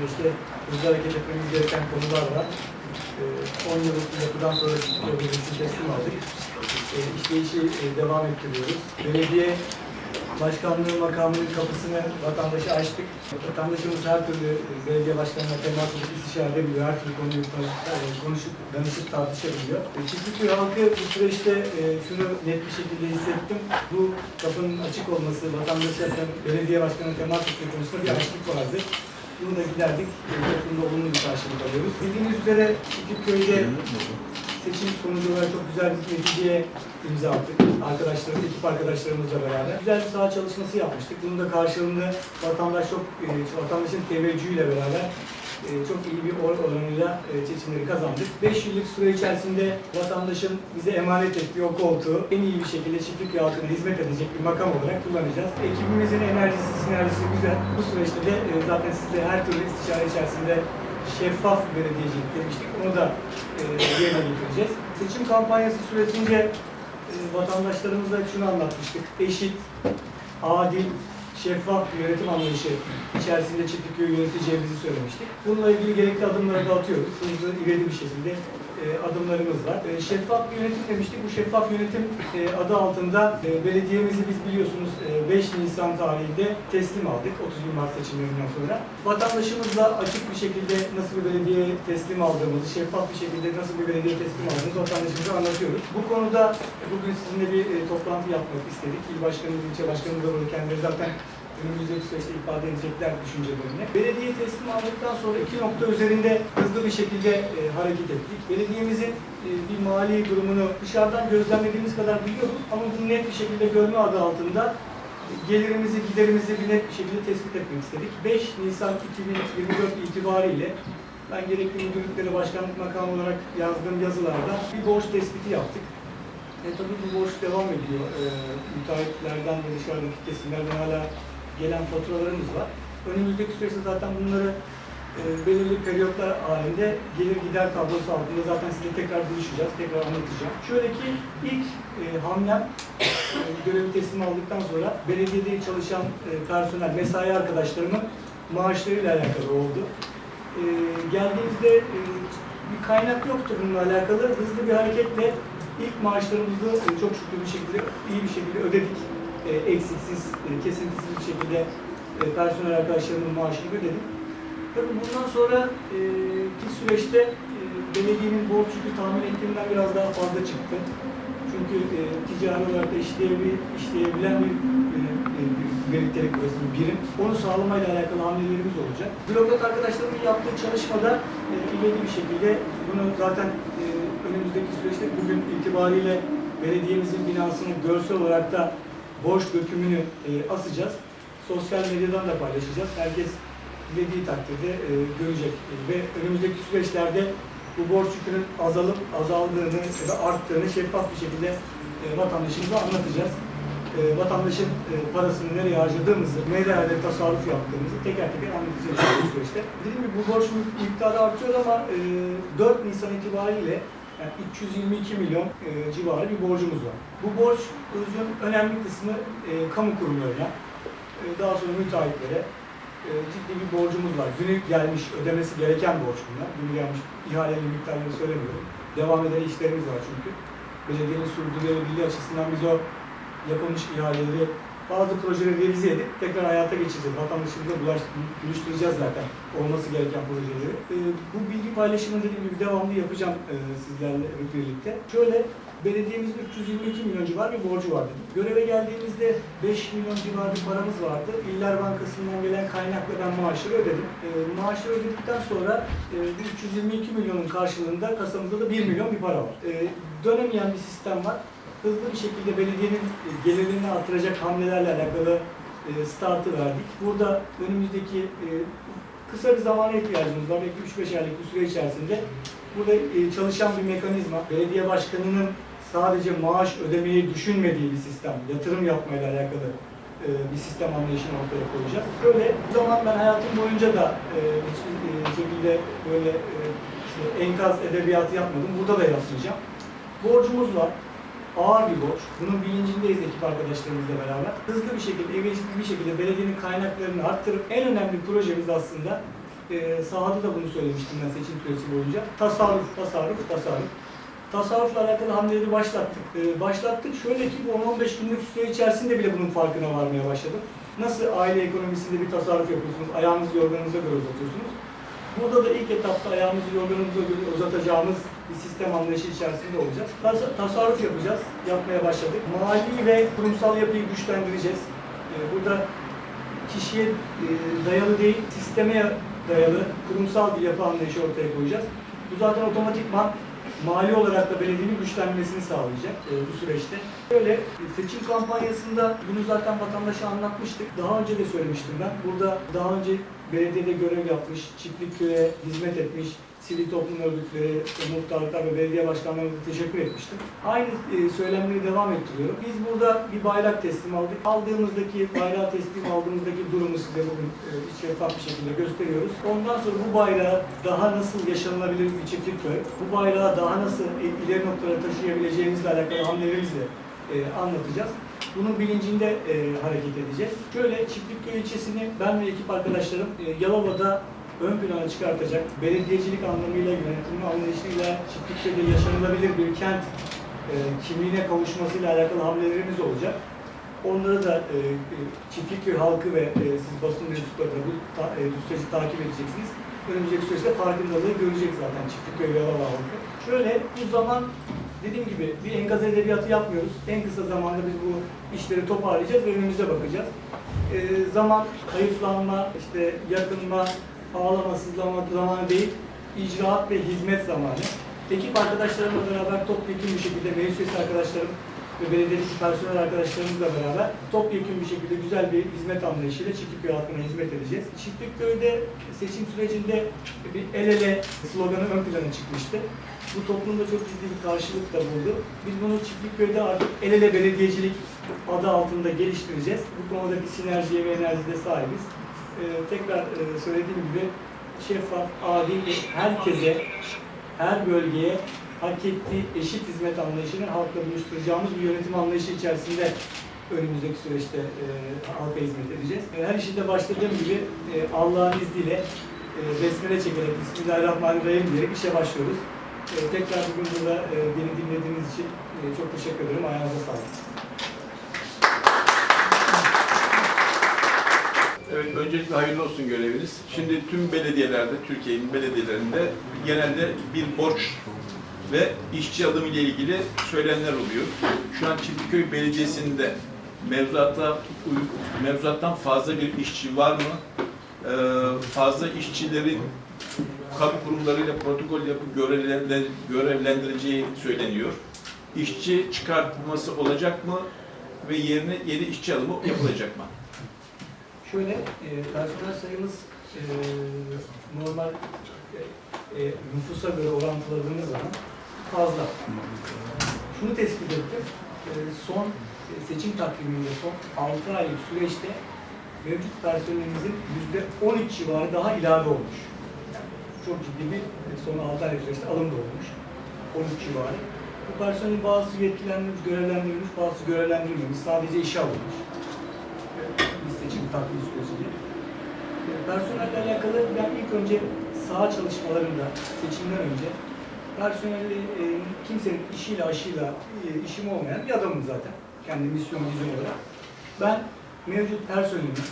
süreçte hızlı hareket etmemiz gereken konular var. Ee, 10 yıllık bir yapıdan sonra projesi teslim aldık. Ee, İşleyişi e, devam ettiriyoruz. Belediye başkanlığı makamının kapısını vatandaşa açtık. Vatandaşımız her türlü e, belediye başkanına temas edip istişare edebiliyor. Her türlü konuyu e, konuşup, danışıp tartışabiliyor. E, Çiftlikköy halkı bu süreçte e, şunu net bir şekilde hissettim. Bu kapının açık olması, vatandaşa belediye başkanına temas etme konusunda bir açlık vardı. Bunu da giderdik. Toplumda olumlu bir karşılık alıyoruz. Bildiğiniz üzere Çiftlikköy'de seçim sonucu olarak çok güzel bir neticeye imza attık. Arkadaşlarım, ekip arkadaşlarımızla beraber. Güzel bir saha çalışması yapmıştık. Bunun da karşılığında vatandaş çok, e, vatandaşın teveccühüyle beraber çok iyi bir oy oranıyla e, seçimleri kazandık. 5 yıllık süre içerisinde vatandaşın bize emanet ettiği o koltuğu en iyi bir şekilde çiftlik halkına hizmet edecek bir makam olarak kullanacağız. Ekibimizin enerjisi, sinerjisi güzel. Bu süreçte de e, zaten sizle her türlü istişare içerisinde şeffaf belediyecilik demiştik. Onu da e, yerine getireceğiz. Seçim kampanyası süresince e, vatandaşlarımıza şunu anlatmıştık. Eşit, adil, şeffaf bir yönetim anlayışı içerisinde Çiftliköy'ü yöneteceğimizi söylemiştik. Bununla ilgili gerekli adımları da atıyoruz. Hızlı, ivedi bir şekilde adımlarımız var. E, şeffaf bir yönetim demiştik. Bu şeffaf yönetim e, adı altında e, belediyemizi biz biliyorsunuz e, 5 Nisan tarihinde teslim aldık 31 Mart seçimlerinden sonra. Vatandaşımızla açık bir şekilde nasıl bir belediye teslim aldığımızı, şeffaf bir şekilde nasıl bir belediye teslim aldığımızı vatandaşımıza anlatıyoruz. Bu konuda e, bugün sizinle bir e, toplantı yapmak istedik. İl başkanımız, ilçe başkanımız da burada kendileri zaten önümüzdeki süreçte ifade edecekler düşüncelerini. Belediye teslim aldıktan sonra iki nokta üzerinde hızlı bir şekilde e, hareket ettik. Belediyemizin e, bir mali durumunu dışarıdan gözlemlediğimiz kadar biliyorduk ama bunu net bir şekilde görme adı altında e, gelirimizi, giderimizi bir net bir şekilde tespit etmek istedik. 5 Nisan 2024 itibariyle ben gerekli müdürlüklere başkanlık makamı olarak yazdığım yazılarda bir borç tespiti yaptık. E tabii bu borç devam ediyor. E, müteahhitlerden ve dışarıdaki kesimlerden hala gelen faturalarımız var. Önümüzdeki süreçte zaten bunları e, belirli periyotlar halinde gelir gider tablosu altında zaten size tekrar buluşacağız, tekrar anlatacağım. Şöyle ki ilk e, hamlem e, görevi teslim aldıktan sonra belediyede çalışan e, personel, mesai arkadaşlarımın maaşlarıyla alakalı oldu. E, geldiğimizde e, bir kaynak yoktu bununla alakalı. Hızlı bir hareketle ilk maaşlarımızı e, çok şükür bir şekilde, iyi bir şekilde ödedik. E, eksiksiz, e, kesintisiz bir şekilde e, personel arkadaşlarımın maaşını ödedik. Tabii bundan sonra e, süreçte e, belediyenin borç tahmin ettiğimden biraz daha fazla çıktı. Çünkü e, ticari olarak da işleyebil, işleyebilen bir, e, e, bir bir birim. Onu sağlamayla alakalı hamlelerimiz olacak. Bürokrat arkadaşlarımın yaptığı çalışmada e, ivedi bir şekilde bunu zaten e, önümüzdeki süreçte bugün itibariyle belediyemizin binasını görsel olarak da borç dökümünü e, asacağız. Sosyal medyadan da paylaşacağız. Herkes dilediği takdirde e, görecek. E, ve önümüzdeki süreçlerde bu borç yükünün azalıp azaldığını da arttığını şeffaf bir şekilde e, vatandaşımıza anlatacağız. E, vatandaşın e, parasını nereye harcadığımızı, nerelerde tasarruf yaptığımızı teker teker anlatacağız bu süreçte. Dediğim gibi bu borç miktarı artıyor ama e, 4 Nisan itibariyle yani 322 milyon e, civarı bir borcumuz var. Bu borcun önemli kısmı e, kamu kurumlarına, e, daha sonra müteahhitlere e, ciddi bir borcumuz var. Günü gelmiş, ödemesi gereken borç bunlar. Günü gelmiş ihalenin miktarını söylemiyorum. Devam eden işlerimiz var çünkü. Belediyenin sürdürülebilirliği açısından biz o yapılmış ihaleleri bazı projeleri revize edip tekrar hayata geçireceğiz. Vatandaşımıza buluşturacağız zaten olması gereken projeleri. Ee, bu bilgi paylaşımını dediğim gibi devamlı yapacağım e, sizlerle birlikte. Şöyle, belediyemizin 322 milyon civar bir borcu var dedim. Göreve geldiğimizde 5 milyon civar bir paramız vardı. İller Bankası'ndan gelen kaynakla ben maaşları ödedim. E, maaşları ödedikten sonra e, bu 322 milyonun karşılığında kasamızda da 1 milyon bir para var. E, dönemeyen bir sistem var hızlı bir şekilde belediyenin e, gelirini artıracak hamlelerle alakalı e, startı verdik. Burada önümüzdeki e, kısa bir zamana ihtiyacımız var. Belki 3-5 aylık bir süre içerisinde burada çalışan bir mekanizma, belediye başkanının sadece maaş ödemeyi düşünmediği bir sistem, yatırım yapmayla alakalı bir sistem anlayışını ortaya koyacağız. Böyle bu zaman ben hayatım boyunca da hiçbir şekilde böyle enkaz edebiyatı yapmadım. Burada da yapmayacağım. Borcumuz var ağır bir borç. Bunun bilincindeyiz ekip arkadaşlarımızla beraber. Hızlı bir şekilde, evrensel bir şekilde belediyenin kaynaklarını arttırıp en önemli projemiz aslında e, sahada da bunu söylemiştim ben seçim süresi boyunca. Tasarruf, tasarruf, tasarruf. Tasarrufla alakalı hamleleri başlattık. E, başlattık. Şöyle ki bu 10-15 günlük süre içerisinde bile bunun farkına varmaya başladım. Nasıl aile ekonomisinde bir tasarruf yapıyorsunuz, ayağınızı yorganınıza göre uzatıyorsunuz. Burada da ilk etapta ayağımızı yorganımıza göre uzatacağımız bir sistem anlayışı içerisinde olacağız. Tas- tasarruf yapacağız, yapmaya başladık. Mali ve kurumsal yapıyı güçlendireceğiz. E, burada kişiye e, dayalı değil, sisteme dayalı kurumsal bir yapı anlayışı ortaya koyacağız. Bu zaten otomatikman mali olarak da belediyenin güçlenmesini sağlayacak e, bu süreçte. Böyle e, seçim kampanyasında bunu zaten vatandaşa anlatmıştık. Daha önce de söylemiştim ben. Burada daha önce belediyede görev yapmış, çiftlik köye hizmet etmiş, sivil toplum örgütleri, muhtarlıklar ve belediye başkanlarına teşekkür etmiştim. Aynı e, söylemleri devam ettiriyorum. Biz burada bir bayrak teslim aldık. Aldığımızdaki, bayrağı teslim aldığımızdaki durumu size bugün e, şeffaf bir şekilde gösteriyoruz. Ondan sonra bu bayrağı daha nasıl yaşanılabilir bir çiftlik köy, bu bayrağı daha nasıl ileri noktalara taşıyabileceğimizle alakalı hamlelerimizi e, anlatacağız. Bunun bilincinde e, hareket edeceğiz. Şöyle Çiftlikköy ilçesini ben ve ekip arkadaşlarım e, Yalova'da ön plana çıkartacak, belediyecilik anlamıyla, yönetim anlayışıyla Çiftlikköy'de yaşanılabilir bir kent e, kimliğine kavuşmasıyla alakalı hamlelerimiz olacak. Onları da e, e, Çiftlikköy halkı ve e, siz basın mensupları da bu, ta, e, süreci takip edeceksiniz. Önümüzdeki süreçte farkındalığı görecek zaten Çiftlikköy Yalova halkı. Şöyle bu zaman dediğim gibi bir enkaz edebiyatı yapmıyoruz. En kısa zamanda biz bu işleri toparlayacağız ve önümüze bakacağız. E, zaman hayıflanma, işte yakınma, ağlama, sızlama zamanı değil, icraat ve hizmet zamanı. Ekip arkadaşlarımla beraber topyekun bir şekilde meclis arkadaşlarım ve belediyedeki personel arkadaşlarımızla beraber topyekun bir şekilde güzel bir hizmet anlayışıyla Çiftlikköy halkına hizmet edeceğiz. Çiftlikköy'de seçim sürecinde bir el ele sloganı ön plana çıkmıştı. Bu toplumda çok ciddi bir karşılık da buldu. Biz bunu Çiftlikköy'de artık el ele belediyecilik adı altında geliştireceğiz. Bu konudaki sinerjiye ve enerjiye sahibiz. Ee, tekrar e, söylediğim gibi şeffaf, adil ve herkese, her bölgeye hak ettiği eşit hizmet anlayışını halkla buluşturacağımız bir yönetim anlayışı içerisinde önümüzdeki süreçte e, halka hizmet edeceğiz. E, Her işinde başladığım gibi e, Allah'ın izniyle e, besmele çekerek Bismillahirrahmanirrahim diyerek işe başlıyoruz. E, tekrar bugün burada e, beni dinlediğiniz için e, çok teşekkür ederim. Ayağınıza sağlık. Evet, öncelikle hayırlı olsun göreviniz. Şimdi tüm belediyelerde, Türkiye'nin belediyelerinde genelde bir borç ve işçi alımı ile ilgili söylemler oluyor. Şu an Çiftliköy Belediyesi'nde mevzuata, uy- mevzuattan fazla bir işçi var mı? Ee, fazla işçilerin kamu kurumlarıyla protokol yapıp görevlendir- görevlendirileceği söyleniyor. İşçi çıkartılması olacak mı ve yerine yeni işçi alımı yapılacak mı? Şöyle, e, personel sayımız e, normal e, e, nüfusa göre orantıladığımız zaman fazla. Şunu tespit ettim, e, son e, seçim takviminde son 6 aylık süreçte mevcut personelimizin %13 civarı daha ilave olmuş. Yani çok ciddi bir e, son 6 aylık süreçte alım da olmuş. 13 civarı. Bu personelin bazısı yetkilendirilmiş, görevlendirilmiş, bazısı görevlendirilmemiş, sadece işe alınmış bir seçim takvim sürecinde. E, Personelle alakalı ben ilk önce saha çalışmalarında seçimden önce personeli e, kimsenin işiyle aşıyla e, işim olmayan bir adamım zaten. Kendi misyon vizyon olarak. Ben mevcut personelimi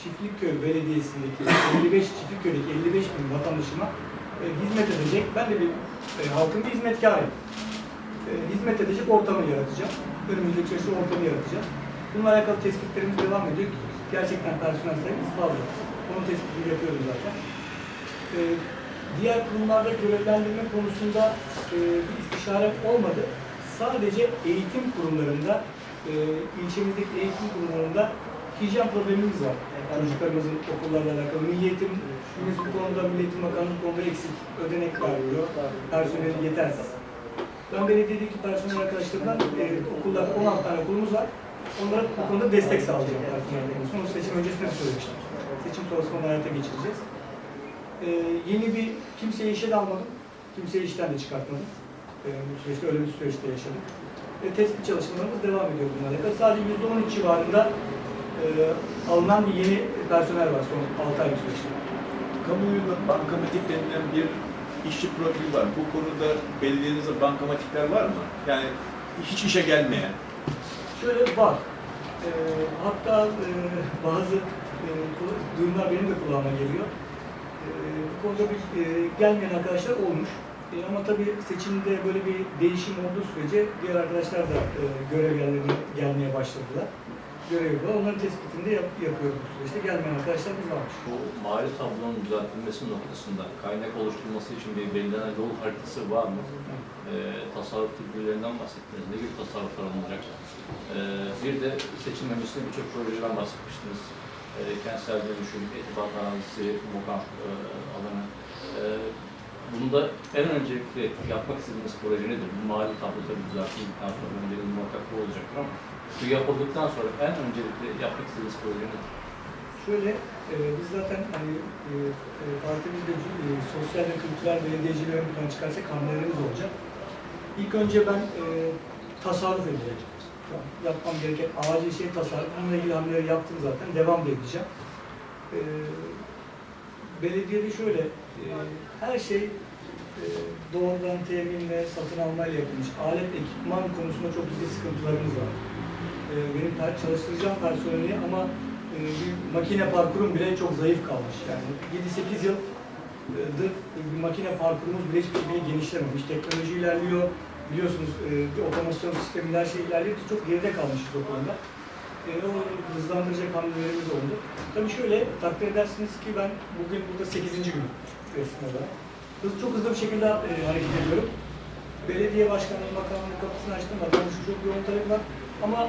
Çiftlikköy Belediyesi'ndeki 55 Çiftlikköy'deki 55 bin vatandaşıma e, hizmet edecek. Ben de bir e, halkın bir hizmetkarıyım. E, hizmet edecek ortamı yaratacağım. Önümüzdeki süreçte ortamı yaratacağız. Bununla alakalı tespitlerimiz devam ediyor. Gerçekten personel sayımız fazla. Onun tespitini yapıyoruz zaten. Ee, diğer kurumlarda görevlendirme konusunda e, bir istişare olmadı. Sadece eğitim kurumlarında, e, ilçemizdeki eğitim kurumlarında hijyen problemimiz var. Çocuklarımızın okullarla alakalı. Milli Eğitim, biz bu konuda Milli Eğitim Bakanlığı bu konuda eksik ödenek vermiyor. Personel yetersiz. Ben belediyedeki personel arkadaşlarımdan e, okullarda 16 tane okulumuz var. Onlara bu konuda destek sağlayacağım personel konusunda. Onu seçim öncesinde de söylemiştim. Seçim sonrasında hayata geçireceğiz. Ee, yeni bir kimseyi işe de almadım. Kimseyi işten de çıkartmadım. Ee, bu süreçte öyle bir süreçte yaşadık. Ve tespit çalışmalarımız devam ediyor bununla alakalı. Sadece %13 civarında e, alınan bir yeni personel var son 6 ay süreçte. kamuoyunda bankamatik denilen bir işçi profili var. Bu konuda belediyenizde bankamatikler var mı? Yani hiç işe gelmeyen. Şöyle var. Ee, hatta e, bazı e, duyumlar benim de kulağıma geliyor. Ee, bu konuda bir e, gelmeyen arkadaşlar olmuş. E, ama tabii seçimde böyle bir değişim olduğu sürece diğer arkadaşlar da e, görev yerlerine gelmeye başladılar. Görev yapıyorlar. Onların tespitini de yap, yapıyoruz bu süreçte. Gelmeyen arkadaşlarımız varmış. Bu mali tablonun düzeltilmesi noktasında kaynak oluşturulması için bir belirlenen yol haritası var mı? Ee, tasarruf tedbirlerinden bahsettiniz. Ne gibi tasarruflar alınacak? Ee, bir de seçim öncesinde birçok projeden bahsetmiştiniz. Ee, kentsel dönüşüm, etibat arazisi, mokan e, alanı. Ee, bunda en öncelikli yapmak istediğiniz proje nedir? Mali tablo tabii düzeltildikten sonra öncelikli muhakkak bu olacaktır ama bu yapıldıktan sonra en öncelikli yapmak istediğiniz proje nedir? Şöyle, e, biz zaten hani e, e, partimizde e, sosyal ve kültürel belediyeciliği ön plana çıkarsak hamlelerimiz olacak. İlk önce ben e, tasarruf edeceğim. Yapmam gereken acil şey tasarruf. Bununla ilgili hamleleri yaptım zaten. Devam edeceğim. E, belediyede şöyle, e, her şey e, doğrudan temin ve satın almayla yapılmış. Alet, ekipman konusunda çok ciddi sıkıntılarımız var. E, benim çalıştıracağım personeli ama e, makine parkurum bile çok zayıf kalmış. Yani 7-8 yıldır bir makine parkurumuz bile hiçbir şekilde genişlememiş. Teknoloji ilerliyor. Biliyorsunuz e, bir otomasyon sistemi her şey ilerliyor. Biz çok geride kalmışız o konuda. E, o hızlandıracak hamlelerimiz oldu. Tabii şöyle takdir edersiniz ki ben bugün burada 8. gün resmi. Hız, çok hızlı bir şekilde e, hareket ediyorum. Belediye başkanının makamının kapısını açtım. Vatandaşın çok yoğun talep var. Ama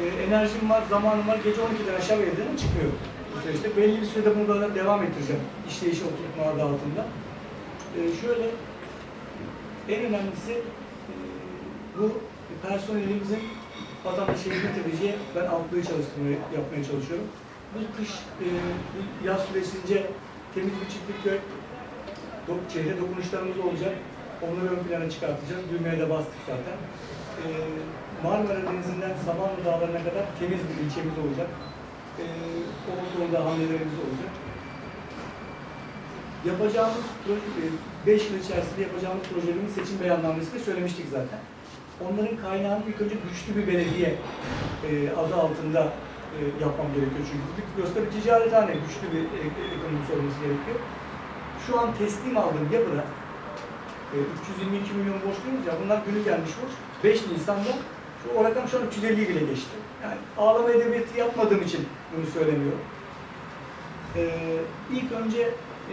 e, enerjim var, zamanım var. Gece 12'den aşağı evden çıkmıyorum. Bu süreçte belli bir sürede bunu da devam ettireceğim. İşleyişi oturtma adı altında. E, şöyle, en önemlisi bu personelimizin vatandaşa hizmet edeceği ben altlığı çalıştırmaya, yapmaya çalışıyorum. Bu kış, e, yaz süresince temiz bir çiftlik ve do, çehre dokunuşlarımız olacak. Onları ön plana çıkartacağız. Düğmeye de bastık zaten. E, Marmara Denizi'nden Samanlı Dağları'na kadar temiz bir ilçemiz olacak. E, o konuda hamlelerimiz olacak. Yapacağımız, 5 yıl içerisinde yapacağımız projelerin seçim beyannamesinde söylemiştik zaten. Onların kaynağını ilk önce güçlü bir belediye e, adı altında e, yapmam gerekiyor. Çünkü Bükos'ta bir ticarethane, güçlü bir e, ekonomisi olması gerekiyor. Şu an teslim aldığım yapıda e, 322 milyon borçluyuz ya, bunlar günü gelmiş borç. 5 Nisan'da şu, o rakam şu an 350 bile geçti. Yani ağlama edebiyatı yapmadığım için bunu söylemiyorum. E, ilk önce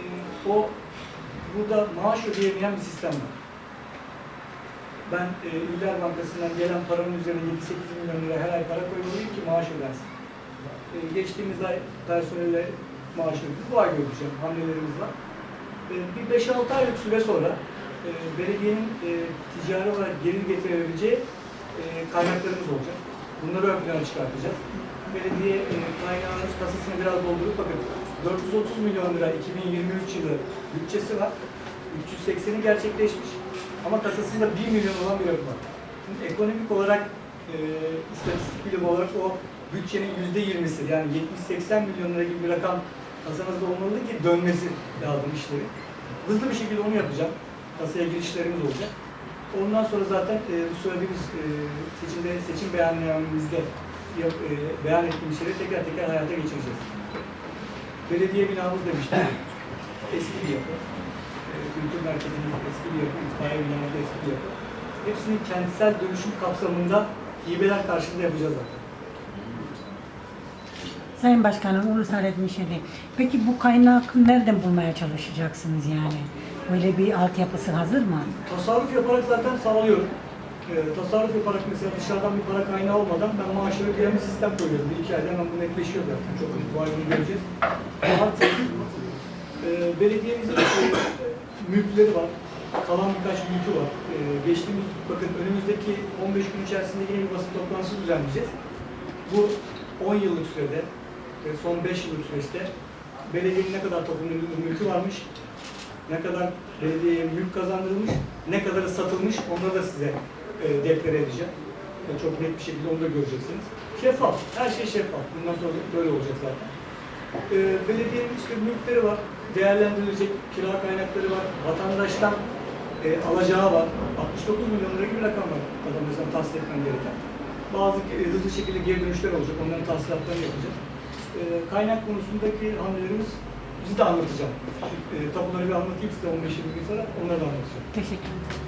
e, o burada maaş ödeyemeyen bir sistem var. Ben e, İller Bankası'ndan gelen paranın üzerine 7-8 milyon lira her ay para koymalıyım ki maaş ödensin. E, geçtiğimiz ay personelle maaş ödedik. Bu ay göreceğim. Hamlelerimiz var. E, bir 5-6 aylık süre sonra e, belediyenin e, ticari olarak gelir getirebileceği e, kaynaklarımız olacak. Bunları ön plana çıkartacağız. Belediye e, kaynağının kasasını biraz doldurup bakın 430 milyon lira 2023 yılı bütçesi var. 380'i gerçekleşmiş. Ama kasasında 1 milyon olan bir rakam var. Şimdi ekonomik olarak, e, istatistik bilim olarak o bütçenin yüzde yirmisi yani 70-80 milyon lira gibi bir rakam kasanızda olmalı ki dönmesi lazım işleri. Hızlı bir şekilde onu yapacağım. Kasaya girişlerimiz olacak. Ondan sonra zaten e, bu söylediğimiz e, seçimde, seçim beyannamemizde yap, e, beyan ettiğimiz şeyleri tekrar tekrar hayata geçireceğiz. Belediye binamız demiştim. Eski bir yapı. E, kültür merkezimiz bir yapı. İtfaiye binamız eski bir yapı. Hepsini kentsel dönüşüm kapsamında hibeler karşılığında yapacağız zaten. Sayın Başkanım, Ulusal Etmişeli. Peki bu kaynağı nereden bulmaya çalışacaksınız yani? Böyle bir altyapısı hazır mı? Tasarruf yaparak zaten sağlıyorum. Ee, tasarruf yaparak mesela dışarıdan bir para kaynağı olmadan ben maaşları ödeyen bir sistem koyuyorum. Bir iki ayda hemen bu netleşiyor zaten. Çok bu ay bunu göreceğiz. Artı e, belediyemizin e, mülkleri var. Kalan birkaç mülkü var. E, geçtiğimiz, bakın önümüzdeki 15 gün içerisinde yine bir basın toplantısı düzenleyeceğiz. Bu 10 yıllık sürede, e, son 5 yıllık süreçte belediyenin ne kadar toplum mülkü varmış, ne kadar belediyeye mülk kazandırılmış, ne kadarı satılmış onları da size e, deklare edeceğim. E, çok net bir şekilde onu da göreceksiniz. Şeffaf, her şey şeffaf. Bundan sonra böyle olacak zaten. E, belediyenin işte mülkleri var. değerlendirilecek kira kaynakları var. Vatandaştan e, alacağı var. 69 milyon lira gibi bir rakam var vatandaştan tahsil etmen gereken. Bazı e, hızlı şekilde geri dönüşler olacak. Onların tahsilatlarını yapacağız. E, kaynak konusundaki hamlelerimiz bizi de anlatacağım. E, tapuları bir anlatayım size 15-20 gün sonra onları da anlatacağım. Teşekkür ederim.